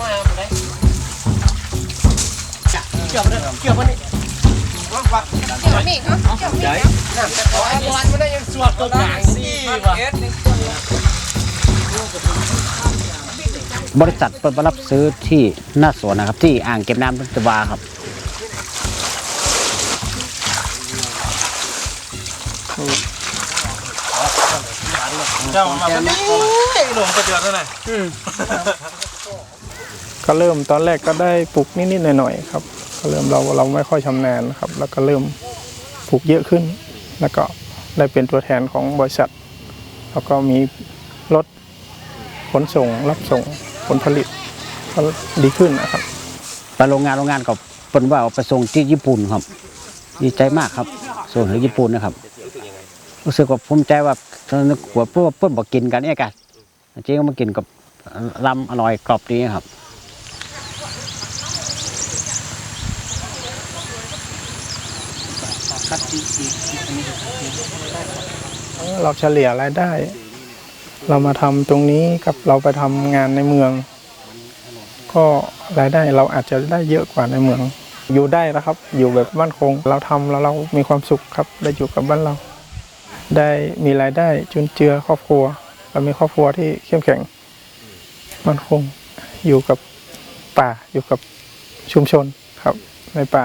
มาเอาได้เกี่ยวมันเกี่ยวมันนี่ว่าว่าเดี๋ยวนี่เนาะเดี๋ยวนี่เนาะน้ำแต่ขอไอ้วันมันได้ยังสวดตัวกลางนี่ว่ะบริษัทเปิดรับซื้อที่หน้าสวนนะครับ ที่อ่างเก็บน้ำพัทวาครับเจ้ามาคนนี้หลงกระเดือนนั่นแหละ ก็เริ่มตอนแรกก็ได้ปลูกนิดๆหน่อยๆครับ ก็เริ่มเราเราไม่ค่อยชำนาญครับ แล้วก็เริ่มปลูกเยอะขึ้น แล้วก็ได้เป็นตัวแทนของบริษัท แล้วก็มีรถขนส่งรับส่งผลผลิตก็ดีขึ้นนะครับไปโรงงานโรงงานก็เปิ้นว่าเอาไปส่งที่ญี่ปุ่นครับ ดีใจมากครับ ส่งถึงญี่ปุ่นนะครับรู้สึกว่าภูมิใจว่าตอนนึกว่าเพื่อนบอกกินกันเนี่ยกันจริงๆก็มากินกับลำอร่อยกรอบดีครับ เราเฉลี่ยรายได้ เรามาทำตรงนี้กับเราไปทำงานในเมือง ก็รายได้เราอาจจะได้เยอะกว่าในเมือง อยู่ได้แล้วครับ อยู่แบบมั่นคง เราทำแล้วเรามีความสุขครับ ได้อยู่กับบ้านเรา ได้มีรายได้จุนเจือครอบครัวเรามีครอบครัวที่เข้มแข็ง มั่นคงอยู่กับป่าอยู่กับชุมชนครับในป่า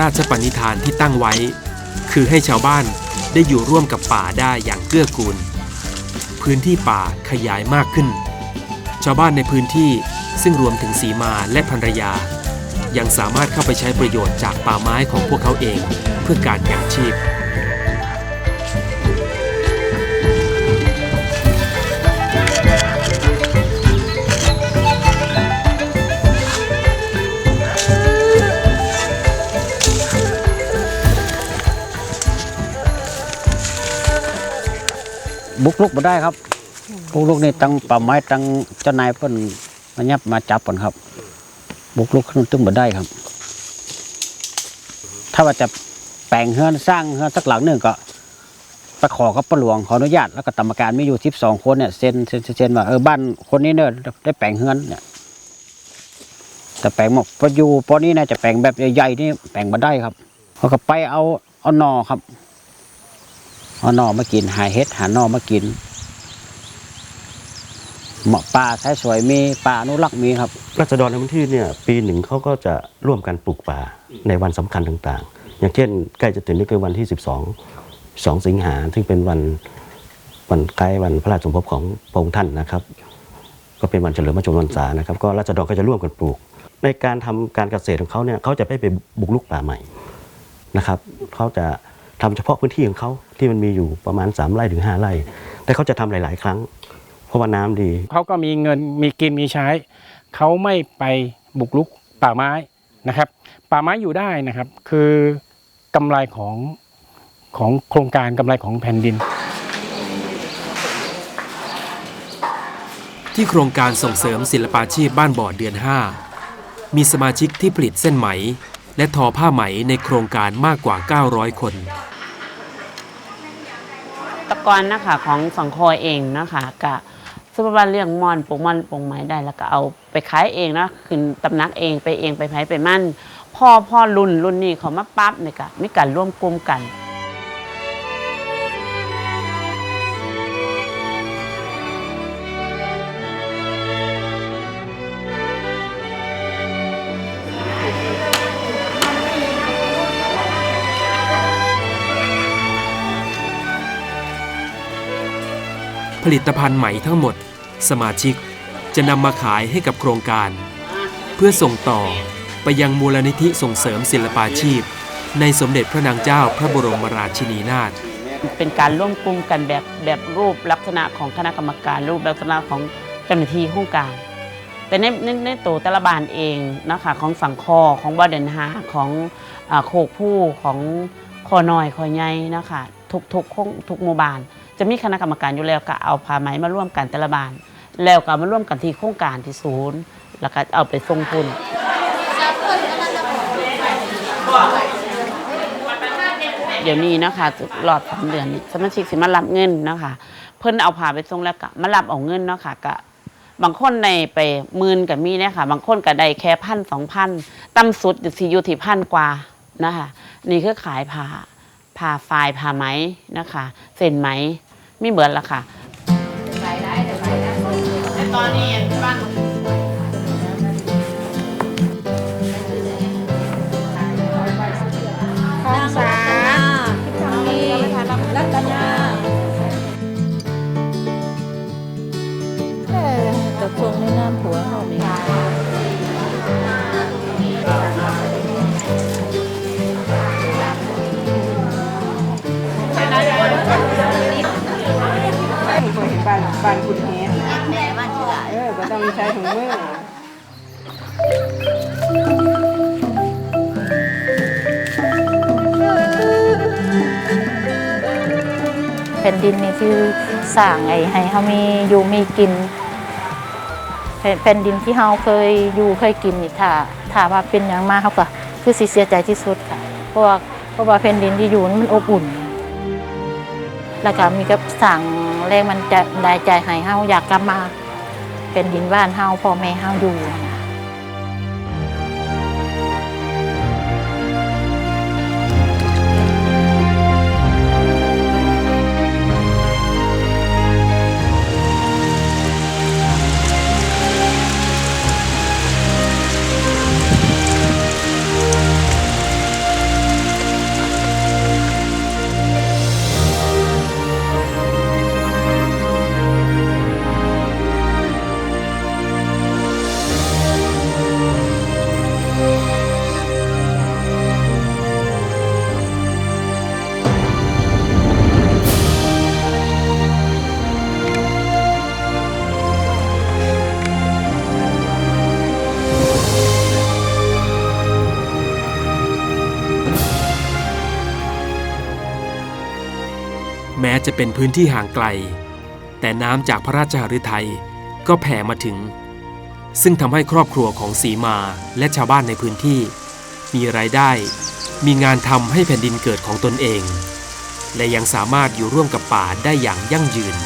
ระราชปณิธานที่ตั้งไว้ คือให้ชาวบ้านได้อยู่ร่วมกับป่าได้อย่างเกื้อกูล พื้นที่ป่าขยายมากขึ้น ชาวบ้านในพื้นที่ซึ่งรวมถึงสีมาและภรรยา ยังสามารถเข้าไปใช้ประโยชน์จากป่าไม้ของพวกเขาเองเพื่อการยังชีพ บุกลุกมาได้ครับบุกลุกนี่ตั้งป่าไม้ตั้งเจ้านายเพิ่นมายับมาจับก่อนครับ บุกลุกขึ้นตึ้งมาได้ครับ ถ้าว่าจะแปลงเฮือนสร้างเฮือนสักหลังหนึ่งก็ไปขอกับประหลวงขออนุญาตแล้วก็กรรมการมีอยู่ทิบสองคนเนี่ยเซ็นเซ็นเซ็นว่าเออบ้านคนนี้เนี่ยได้แปลงเฮือนเนี่ยแต่แปลงหมดพออยู่พอนี้นะจะแปลงแบบใหญ่ๆนี่แปลงมาได้ครับเขาก็ไปเอาเอาหนอครับ เอาหน่อมากิน หาเห็ดหาหน่อมากินเหมาะป่าใช้สวยมีป่าอนุรักษ์มีครับราษฎรในพื้นที่เนี่ยปีหนึ่งเขาก็จะร่วมกันปลูกป่าในวันสำคัญต่างๆ อย่างเช่นใกล้จะถึงนี่คือวันที่ 12 2 สิงหาซึ่งเป็นวันวันใกล้วันพระราชสมภพของพระองค์ท่านนะครับ ก็เป็นวันเฉลิมพระชนมพรรษานะครับ ก็ราษฎรก็จะร่วมกันปลูก ในการทำการเกษตรของเขาเนี่ยเขาจะไม่ไปบุกลุกป่าใหม่นะครับเขาจะ ทำเฉพาะพื้นที่ของเขาที่มันมีอยู่ประมาณ 3 ไร่ถึง 5 ไร่ แต่เขาจะทำหลาย ๆ ครั้ง เพราะว่าน้ำดี เขาก็มีเงินมีกินมีใช้ เขาไม่ไปบุกรุกป่าไม้นะครับ ป่าไม้อยู่ได้นะครับ คือกำไรของของโครงการกำไรของแผ่นดิน ที่โครงการส่งเสริมศิลปาชีพบ้านบ่อเดือน 5 มีสมาชิกที่ผลิตเส้นไหม และทอผ้าไหมในโครงการมากกว่า 900 คนตะกอนนะคะของสังคอยเองนะคะกะสุภาพเรื่องมอนปลูกมอนปลูกไม้ได้แล้วก็เอาไปขายเองนะขึ้นตำนักเองไปเองไปไผไปมั่นพ่อพ่อรุ่นรุ่นนี้เขามาปั๊บเนี่ยกะมีการร่วมกลุ่มกัน ผลิตภัณฑ์ไหม่ทั้งหมด สมาชิกจะนำมาขายให้กับโครงการ เพื่อส่งต่อไปยังมูลนิธิส่งเสริมศิลปาชีพ ในสมเด็จพระนางเจ้าพระบรมราชินีนาถเป็นการร่วมกลุ่มกันแบบแบบรูปลักษณะของคณะกรรมการ รูปลักษณะของเจ้าหน้าที่โครงการ แต่ในในในตัวแต่ละบานเองนะคะของสั่งคอของบอเดนฮาของอโคกผู้ของคอน้อยคอใหญ่นะคะทุกทุกทุกทุกหมู่บ้าน จะมีคณะกรรมการอยู่แล้วก็เอาผ้าไหมมาร่วมกันแต่ละบาน แล้วก็มาร่วมกันที่โครงการที่ศูนย์ แล้วก็เอาไปส่งทุนเดี๋ยวนี้นะคะหลอดสามเดือนนี่สมาชิกสิมารับเงินนะคะเพิ่นเอาผ่าไปส่งแล้วก็มารับเอาเงินเนาะค่ะก็บางคนในไปหมื่นกับมีเนี่ยค่ะ บางคนก็ได้แค่พันสองพันต่ำสุดอยู่ที่อยู่ที่พันกว่านะคะนี่คือขายผ่าผ่าฝ้ายผ่าไหมนะคะเส้นไหม ไม่เหมือนละค่ะ ตอนนี้ แผ่นดินนี่คือสร้างไอ้ให้เขามีอยู่มีกินแผ่นแผ่นดินที่เขาเคยอยู่เคยกินนี่ถ้าถ้าว่าเป็นอย่างมากเขาก็คือสิเสียใจที่สุดค่ะเพราะว่าเพราะว่าแผ่นดินที่อยู่นั้นมันอบอุ่น แล้วก็มีกับสั่งแรงมันจะได้ใจให้เฮาอยากกลับมา เป็นดินบ้านเฮาพ่อแม่เฮาอยู่ จะเป็นพื้นที่ห่างไกล แต่น้ำจากพระราชหฤทัยก็แผ่มาถึง ซึ่งทำให้ครอบครัวของสีมาและชาวบ้านในพื้นที่ มีรายได้ มีงานทำให้แผ่นดินเกิดของตนเอง และยังสามารถอยู่ร่วมกับป่าได้อย่างยั่งยืน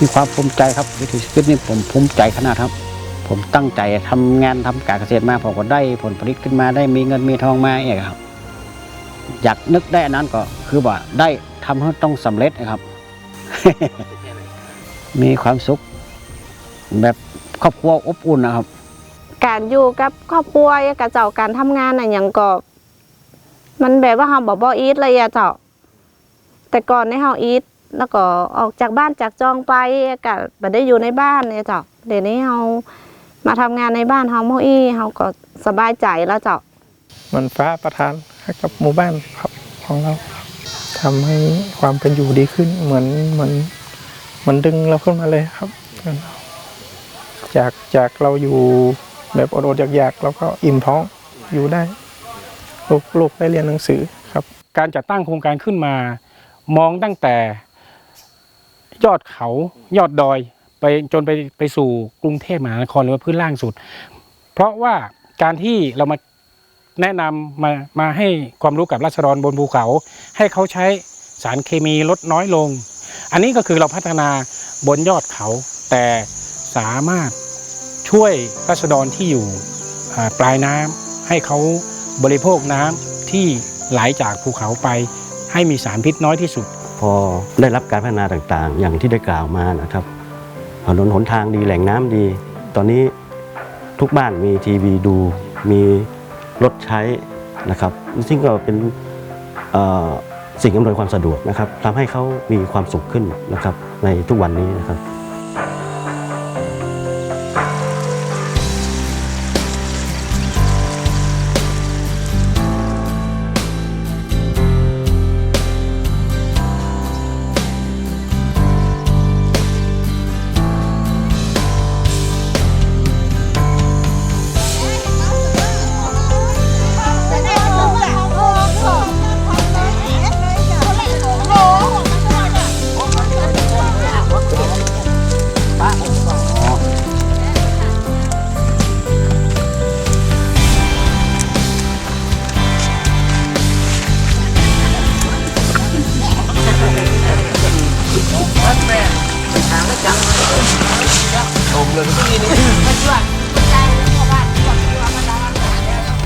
มีความภูมิใจครับวิถีชีวิตนี่ผมภูมิใจขนาดครับ ผมตั้งใจทำงานทำการเกษตรมาผมก็ได้ผลผลิตขึ้นมาได้มีเงินมีทองมาเองครับ อยากนึกได้อันนั้นก็คือว่าได้ทำให้ต้องสำเร็จนะครับ มีความสุข แบบครอบครัวอบอุ่นนะครับ การอยู่กับครอบครัวกับเจ้าการทำงานน่ะอย่างก็ มันแบบว่าเฮาบ่บ่อีทเลยอะเจ้า แต่ก่อนในเฮาอีท แล้วก็ออกจากบ้านจากจองไปก็บ่ได้อยู่ในบ้านเนี่ยเจ้าเดี๋ยวนี้เฮามาทำงานในบ้านเฮาโมอี้เฮาก็สบายใจแล้วเจ้ามันฟ้าประทานให้กับหมู่บ้านครับของเราทำให้ความเป็นอยู่ดีขึ้นเหมือนเหมือนเหมันดึงเราขึ้นมาเลยครับ จากจากเราอยู่แบบอดๆอยากๆเราก็อิ่มท้องอยู่ได้ลูกลูกได้เรียนหนังสือครับ การจัดตั้งโครงการขึ้นมา มองตั้งแต่ ยอดเขายอดดอยไปจนไปไปสู่กรุงเทพมหานครหรือว่าพื้นล่างสุด เพราะว่าการที่เรามาแนะนำมามาให้ความรู้กับราษฎรบนภูเขา ให้เขาใช้สารเคมีลดน้อยลง อันนี้ก็คือเราพัฒนาบนยอดเขา แต่สามารถช่วยราษฎรที่อยู่ปลายน้ำให้เขาบริโภคน้ำที่ไหลจากภูเขาไป ให้มีสารพิษน้อยที่สุด พอได้รับการพัฒนาต่างๆ อย่างที่ได้กล่าวมานะครับถนนหนทางดีแหล่งน้ำดี ตอนนี้ทุกบ้านมีทีวีดู มีรถใช้นะครับซึ่งก็เป็นสิ่งอำนวยความสะดวกนะครับทำให้เขามีความสุขขึ้นนะครับในทุกวันนี้นะครับ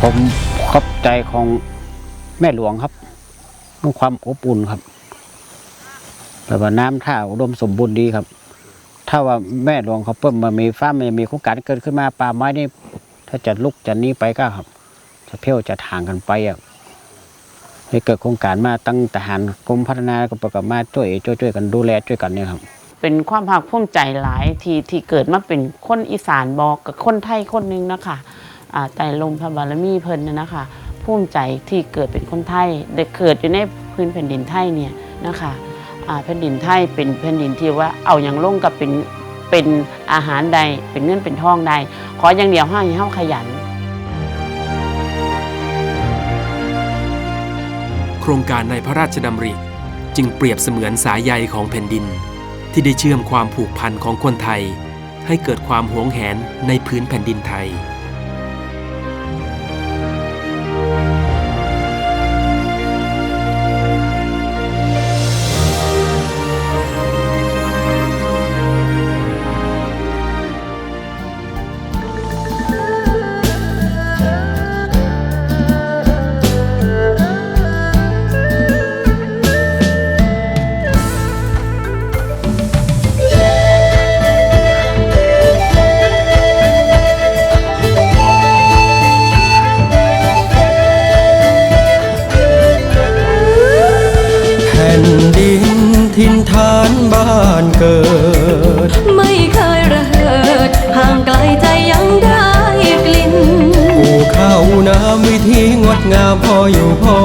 ผมขอบใจของแม่หลวงครับมีความอบอุ่นครับแบบว่าน้ำท่าอุดมสมบูรณ์ดีครับ ถ้าว่าแม่หลวงเขาเพิ่มมามีฟ้ามันมีโครงการเกิดขึ้นมาป่าไม้นี่ถ้าจะลุกจะหนี้ไปก็ครับ จะเพี้ยวจะทางกันไปอะให้เกิดโครงการมาตั้งทหารกรมพัฒนาก็ประกอบมาช่วยช่วยช่วยกันดูแลช่วยกันเนี่ยครับ เป็นความภาคภูมิใจหลายที่ที่เกิดมาเป็นคนอีสานบอกกับคนไทยคนหนึงนะคะอ่าแต่ลมพระบารมีเพิ่นนะนะคะภูมิใจที่เกิดเป็นคนไทยได้เกิดอยู่ในพื้นแผ่นดินไทยเนี่ยนะคะแผ่นดินไทยเป็นแผ่นดินที่ว่าเอาอย่างลงกับเป็นเป็นอาหารใดเป็นเงินเป็นทองใดขออย่างเดียวให้เฮาขยัน โครงการในพระราชดำริ จึงเปรียบเสมือนสายใยของแผ่นดิน ที่ได้เชื่อมความผูกพันของคนไทย ให้เกิดความหวงแหนในพื้นแผ่นดินไทย นทินฐานบ้านเกิด ไม่เคยระเหิดห่างไกลใจยังได้กลิ่นกูเข้าน้ำวิธีงดงามพออยู่พอ